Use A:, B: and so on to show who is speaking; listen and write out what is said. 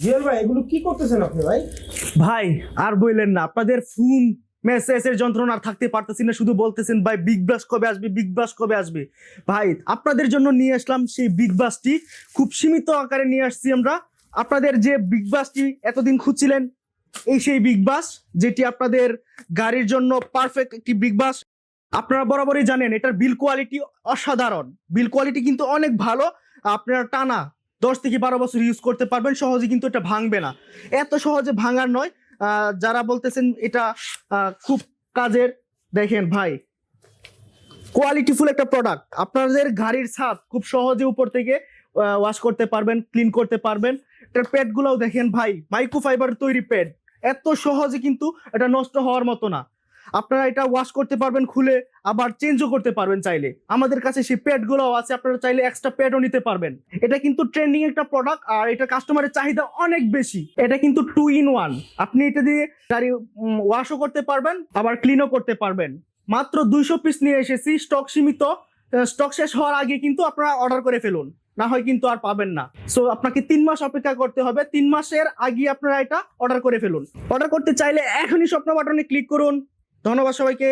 A: জিয়াল ভাই, এগুলো কি করতেছেন আপনি ভাই?
B: ভাই, আর বললেন না, আপনাদের ফোন মেসেজের যন্ত্রণা থাকতে পারতেছি না, শুধু বলতেছেন, ভাই বিগ বাস কবে আসবে? বিগ বাস কবে আসবে? ভাই, আপনাদের জন্য নিয়ে আসলাম সেই বিগ বাসটি খুব সীমিত আকারে নিয়ে আসছি আমরা। আপনাদের যে বিগ বাসটি এতদিন খুঁজছিলেন, এই সেই বিগ বাস যেটি আপনাদের গাড়ির জন্য পারফেক্ট একটি বিগ বাস আপনারা বরাবরই জানেন, এটার বিল কোয়ালিটি অসাধারণ। বিল কোয়ালিটি কিন্তু অনেক ভালো, আপনারা টানা দশ থেকে বারো বছর ইউজ করতে পারবেন, সহজে কিন্তু এটা ভাঙবে না। এত সহজে ভাঙার নয় যারা বলতেছেন এটা খুব কাজের, দেখেন ভাই কোয়ালিটিফুল একটা প্রোডাক্ট আপনাদের গাড়ির ছাদ খুব সহজে উপর থেকে ওয়াশ করতে পারবেন ক্লিন করতে পারবেন। এটার প্যাড গুলাও দেখেন ভাই মাইক্রো ফাইবার তৈরি প্যাড এত সহজে কিন্তু এটা নষ্ট হওয়ার মতো না। আপনারা এটা ওয়াশ করতে পারবেন, খুলে আবার চেঞ্জও করতে পারবেন চাইলে। আমাদের কাছে সেই প্যাড গুলোও আছে, আপনারা চাইলে এক্সট্রা প্যাডও নিতে পারবেন। এটা কিন্তু ট্রেন্ডিং একটা প্রোডাক্ট আর এটা কাস্টমারের চাহিদা অনেক বেশি। এটা কিন্তু টু ইন ওয়ান আপনি এটা দিয়ে গাড়ি ওয়াশও করতে পারবেন, আবার ক্লিনও করতে পারবেন। মাত্র দুইশো পিস নিয়ে এসেছি স্টক সীমিত। স্টক শেষ হওয়ার আগে কিন্তু আপনারা অর্ডার করে ফেলুন। না হয় কিন্তু আর পাবেন না। সো আপনাকে তিন মাস অপেক্ষা করতে হবে। তিন মাসের আগে আপনারা এটা অর্ডার করে ফেলুন। অর্ডার করতে চাইলে এখনই স্বপ্ন বাটনে ক্লিক করুন। ধন্যবাদ সবাইকে।